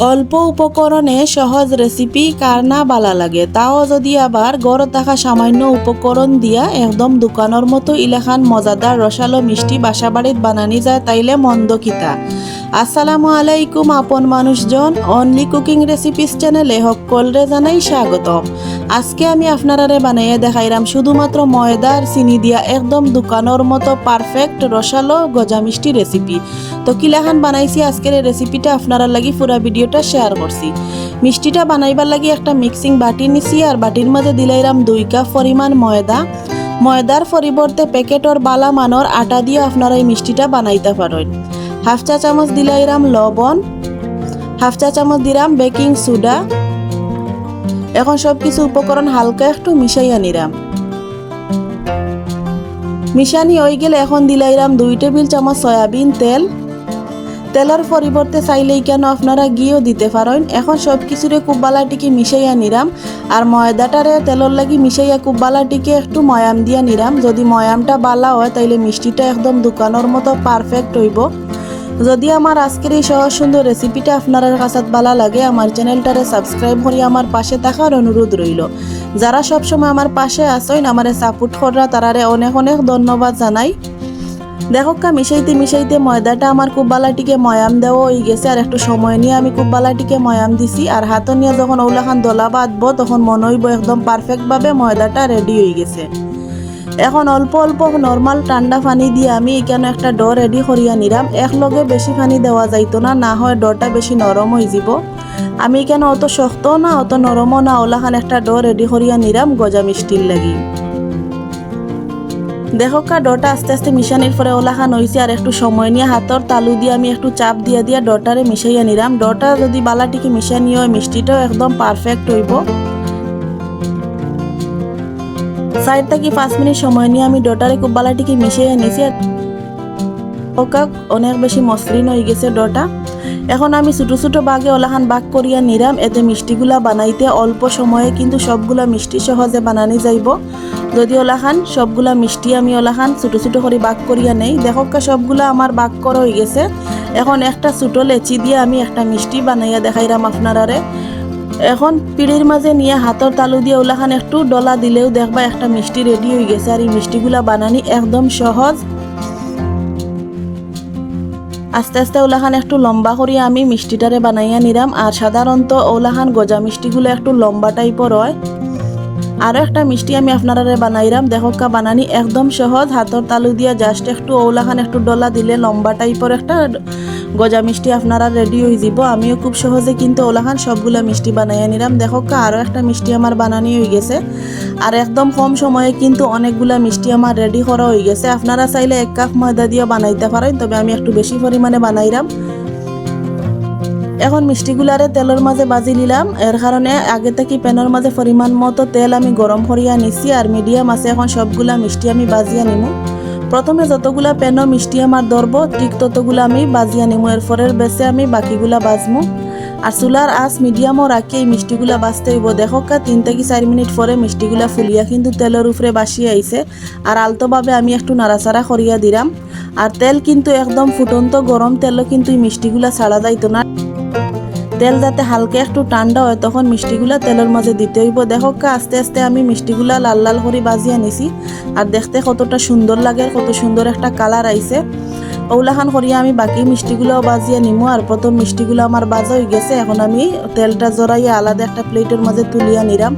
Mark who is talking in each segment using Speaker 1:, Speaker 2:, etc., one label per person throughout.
Speaker 1: অল্প উপকরণে সহজ রেসিপি কার না বালা লাগে। তাও যদি আবার গড় থাকা সামান্য উপকরণ দিয়া একদম দোকানের মতো ইলেখান মজাদার রসালো মিষ্টি বাসাবাড়িত বানানি যায়, তাইলে মন্দ কিতা। আসসালামু আলাইকুম, আপন মানুষজন। অনলি কুকিং রেসিপিস চ্যানেলে সকলরে জানাই স্বাগতম। আজকে আমি আপনারারে বানাইয়া দেখাইরাম শুধুমাত্র ময়দা আর চিনি দিয়া একদম দোকানের মতো পারফেক্ট রসালো গজা মিষ্টি রেসিপি তো কিলাখান বানাইছি, আজকের এই রেসিপিটা আপনারা লাগি পুরা ভিডিওটা শেয়ার করছি। মিষ্টিটা বানাইবার লাগি একটা মিক্সিং বাটি নিছি আর বাটির মধ্যে দিলাইরাম দুই কাপ পরিমাণ ময়দা। ময়দার পরিবর্তে প্যাকেটর বালা মানর আটা দিয়ে আপনারা এই মিষ্টিটা বানাইতে পারেন। হাফ চা চামচ দিলাইরাম লবণ, হাফ চা চামচ দিলাম বেকিং সোডা এখন সব কিছু উপকরণ হালকা একটু মিশাইয়া নিরাম মিশানি হয়ে গেলে এখন দিলাইরাম দুই টেবিল চামচ সয়াবিন তেল। তেলের পরিবর্তে চাইলেই কেন আপনারা গিয়েও দিতে পারেন। এখন সব কিছুরে খুব বালাটিকে মিশাইয়া নিরাম আর ময়দাটারে তেলর লাগি মিশাইয়া খুব বালাটিকে একটু ময়াম দিয়া নিরাম যদি ময়ামটা বালা হয়, তাইলে মিষ্টিটা একদম দোকানের মতো পারফেক্ট হইব। যদি আমার আজকের এই সহজ সুন্দর রেসিপিটা আপনার কাছে ভালো লাগে, আমার চ্যানেলটারে সাবস্ক্রাইব করে আমার পাশে থাকার অনুরোধ রইল। যারা সবসময় আমার পাশে আসেন আমারে সাপোর্ট করা তারারে অনেক অনেক ধন্যবাদ জানাই। দেখো কা, মিশাইতে মিশাইতে ময়দাটা আমার খুব বালাটিকে ময়াম দেওয়া হয়ে গেছে, আর একটু সময় নিয়ে আমি খুব বালাটিকে ময়াম দিছি, আর হাত নিয়ে যখন ওলাখান দলা বাঁধবো, তখন মনে হইব একদম পারফেক্টভাবে ময়দাটা রেডি হয়ে গেছে। এখন অল্প অল্প নর্মাল ঠান্ডা পানি দিয়ে আমি এখানে একটা ড রেডি করিয়া নিলাম একলগে বেশি পানি দেওয়া যাইতো না না হয় ডটা বেশি নরম হয়ে যাব। আমি এখানে অত শক্ত না, অত নরমও না, ওলাখান একটা ড রেডি করিয়া নিলাম গজা মিষ্টির লাগি। দেখো কা ডটা আস্তে আস্তে মিশানির পরে ওলাখান হয়েছে আর একটু সময় নিয়ে হাতর তালু দিয়ে আমি একটু চাপ দিয়া দিয়া ডটারে মিশাইয়া নিলাম ডটা যদি বালাটিকে মিশানি হয় মিষ্টিটাও একদম পারফেক্ট হইব। সাইড থেকে পাঁচ মিনিট সময় নিয়ে আমি ডটারে খুব বালাটিকে মিশিয়ে নিয়েছি আর ওকা অনেক বেশি মসৃণ হয়ে গেছে ডটা এখন আমি ছোটো ছোটো বাগে ওলাখান বাগ করিয়া নিরাম এতে মিষ্টিগুলা বানাইতে অল্প সময়ে কিন্তু সবগুলা মিষ্টি সহজে বানানি যাইব। যদি ওলাখান সবগুলা মিষ্টি আমি ওলাখান ছোটো ছোটো করে বাগ করিয়া নেই দেখকা সবগুলা আমার বাগ করা হয়ে গেছে। এখন একটা ছোটো লেচি দিয়ে আমি একটা মিষ্টি বানাইয়া দেখাইরাম আপনারারে এখন পিড়ির মাঝে নিয়ে হাতর তালু দিয়ে ওলাখান একটু ডলা দিলেও দেখবা একটা মিষ্টি রেডি হয়ে গেছে আর এই মিষ্টিগুলা বানানি একদম সহজ। আস্তে আস্তে ওলাখান একটু লম্বা করিয়া আমি মিষ্টিটারে বানাইয়া নিলাম আর সাধারণত ওলাখান গজা মিষ্টিগুলো একটু লম্বা টাইপের হয়। আরও একটা মিষ্টি আমি আপনারা বানাইলাম দেখকা বানানি একদম সহজ। হাতর তালু দিয়া জাস্ট একটু ওলাখান, একটু ডলা দিলে লম্বা টাইপের একটা গজা মিষ্টি আপনারা রেডি হয়ে যাব আমিও খুব সহজে কিন্তু ওলাখান সবগুলা মিষ্টি বানাইয়া নিলাম দেখকা আরও একটা মিষ্টি আমার বানানি হয়ে গেছে। আর একদম কম সময়ে কিন্তু অনেকগুলা মিষ্টি আমার রেডি করা হয়ে গেছে। আপনারা চাইলে এক কাপ ময়দা দিয়ে বানাইতে পারেন, তবে আমি একটু বেশি পরিমাণে বানাইলাম এখন মিষ্টিগুলারে তেলের মাঝে বাজি নিলাম। এর কারণে আগে থেকে প্যানের মাঝে পরিমাণ মতো তেল আমি গরম করিয়া নিছি আর মিডিয়াম আছে এখন, সবগুলা মিষ্টি আমি বাজিয়া নিমু প্রথমে যতগুলা প্যানও মিষ্টি আমার ধরব ঠিক ততগুলা আমি বাজিয়া নিমু এরপরের বেসে আমি বাকিগুলা বাজমু আর চুলার আঁচ মিডিয়ামও রাখি এই মিষ্টিগুলা বাজতে হইব। দেখকা তিন থেকে চার মিনিট পরে মিষ্টিগুলা ফুলিয়া। কিন্তু তেলের উপরে বাসিয়ে আইছে আর আলতোভাবে আমি একটু নাড়াচাড়া করিয়া দিলাম আর তেল কিন্তু একদম ফুটন্ত গরম তেলও কিন্তু এই মিষ্টিগুলা ছাড়া যাইতো না। তেল যাতে হালকা একটু ঠান্ডা হয়, তখন মিষ্টিগুলা তেলের মাঝে দিতে হইব। দেখো আস্তে আস্তে আমি মিষ্টিগুলা লাল লাল করে বাজিয়ে নিছি আর দেখতে কতটা সুন্দর লাগে, কত সুন্দর একটা কালার আইছে। ওলাখান করিয়া আমি বাকি মিষ্টিগুলাও বাজিয়ে নিমু আর প্রথম মিষ্টিগুলো আমার বাজা হয়ে গেছে, এখন আমি তেলটা জড়াইয়া আলাদা একটা প্লেটের মাঝে তুলিয়া নিলাম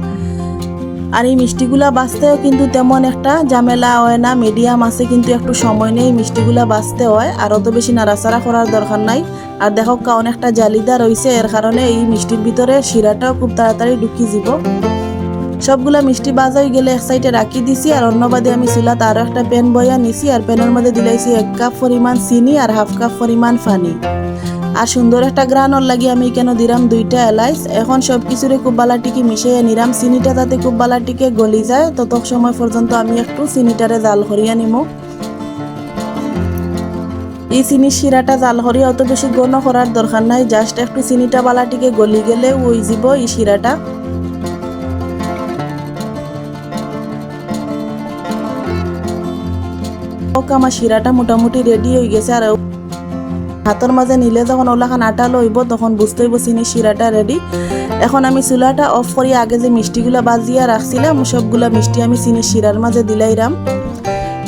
Speaker 1: আর এই মিষ্টিগুলা বাঁচতেও কিন্তু তেমন একটা ঝামেলা হয় না মিডিয়াম আছে কিন্তু একটু সময় নেই মিষ্টিগুলা বাঁচতে হয়, আর অত বেশি নাড়াচাড়া করার দরকার নাই। আর দেখো অনেকটা জালিদা হয়েছে এর কারণে এই মিষ্টির ভিতরে শিরাটাও খুব তাড়াতাড়ি ঢুকি যাব সবগুলা মিষ্টি বাজা হয়ে গেলে এক সাইডে রাখি দিছি, আর অন্য বাদে আমি চুলাত আরও একটা প্যান বয়া নিছি, আর প্যানের মধ্যে দিলাইছি এক কাপ পরিমাণ চিনি আর হাফ কাপ পরিমাণ পানি। আর সুন্দর একটা গ্রানর লাগি আমি কেন দিলাম দুইটা এলাইচ। এখন সব কিছুরে খুব বালাটিকে মিশিয়ে নিলাম চিনিটা তাতে খুব বালাটিকে গলি যায় তত সময় পর্যন্ত আমি একটু চিনিটারে জাল করিয়া নিমু। এই চিনির শিরাটা জাল করিয়া অত বেশি গণ করার দরকার নাই জাস্ট একটু চিনিটা বালাটিকে গলি গেলে ওই যাব এই শিরাটা। আমার শিরাটা মোটামুটি রেডি হয়ে গেছে আর হাতের মাঝে নিলে যখন ওলাখান আটা লইব তখন বুঝতে হইব চিনি শিরাটা রেডি এখন আমি চুলাটা অফ করি আগে যে মিষ্টিগুলা বাজিয়া রাখছিলাম সবগুলা মিষ্টি আমি চিনি শিরার মাঝে দিলাইরাম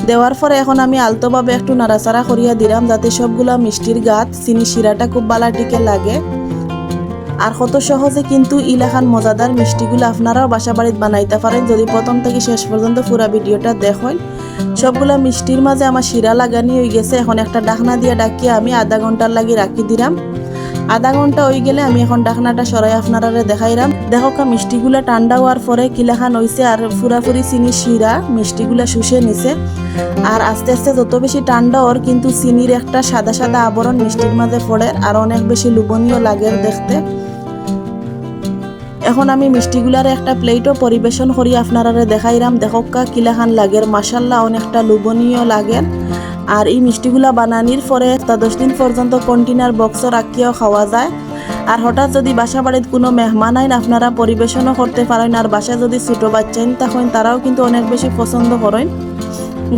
Speaker 1: দেওয়ার পরে এখন আমি আলতোভাবে একটু নাড়াচাড়া করিয়া দিলাম যাতে সবগুলা মিষ্টির গাত চিনি শিরাটা খুব বালাটিকে লাগে। আর কত সহজে কিন্তু ইলাখান মজাদার মিষ্টিগুলো আপনারাও বাসা বাড়িতে বানাইতে পারেন, যদি প্রথম থেকে শেষ পর্যন্ত পুরো ভিডিওটা দেখেন। সবগুলা মিষ্টির মাঝে আমার শিরা লাগানি হয়ে গেছে। এখন একটা ডাকনা দিয়ে ডাকিয়ে আমি আধা ঘণ্টার লাগি রাখি দিলাম আধা ঘণ্টা হয়ে গেলে আমি এখন ডাকনাটা সরাই আপনারা দেখাইলাম দেখো কা, মিষ্টিগুলা ঠান্ডা হওয়ার পরে কিলাখান হইছে আর ফুরাফুরি চিনি শিরা, মিষ্টিগুলা শুষে নিছে। আর আস্তে আস্তে যত বেশি ঠান্ডা ওর কিন্তু চিনির একটা সাদা সাদা আবরণ মিষ্টির মাঝে পড়ে আর অনেক বেশি লুবনীয় লাগে দেখতে। এখন আমি মিষ্টিগুলার একটা প্লেটও পরিবেশন করি আপনারা দেখাইরাম। দেখক্কা কিলাখান লাগের। মাসাল্লাহ অনেকটা লোভনীয় লাগের। আর এই মিষ্টিগুলা বানানির পরে দশ দিন পর্যন্ত কন্টেনার বক্স রাখিয়াও খাওয়া যায়। আর হঠাৎ যদি বাসা বাড়িতে কোনো মেহমান আইন, আপনারা পরিবেশনও করতে পারেন। আর বাসায় যদি ছোটো বাচ্চা তখন তারাও কিন্তু অনেক বেশি পছন্দ করেন।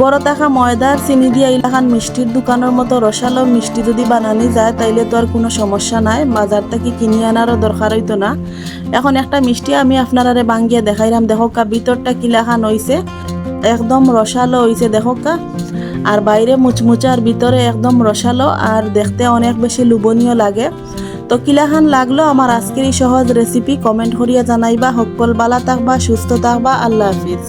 Speaker 1: গড় থাকা ময়দার চিনি দিয়া ইলাখান মিষ্টির দোকানের মতো রসালো মিষ্টি যদি বানানি যায়, তাইলে তো আর কোনো সমস্যা নাই। বাজার থেকে কিনে আনারও দরকার হইতো না। এখন একটা মিষ্টি আমি আপনারারে বাঙ্গিয়ে দেখাইলাম। দেখোকা ভিতরটা কিলাখান হইছে? একদম রসালো হইছে দেখোকা আর বাইরে মুচমুচে আর ভিতরে একদম রসালো। আর দেখতে অনেক বেশি লোভনীয় লাগে। তো কিলাখান লাগল আমার আজকের এই সহজ রেসিপি কমেন্ট করিয়া জানাইবা। সকল বালা থাকবা, সুস্থ থাকবা। আল্লাহ হাফিজ।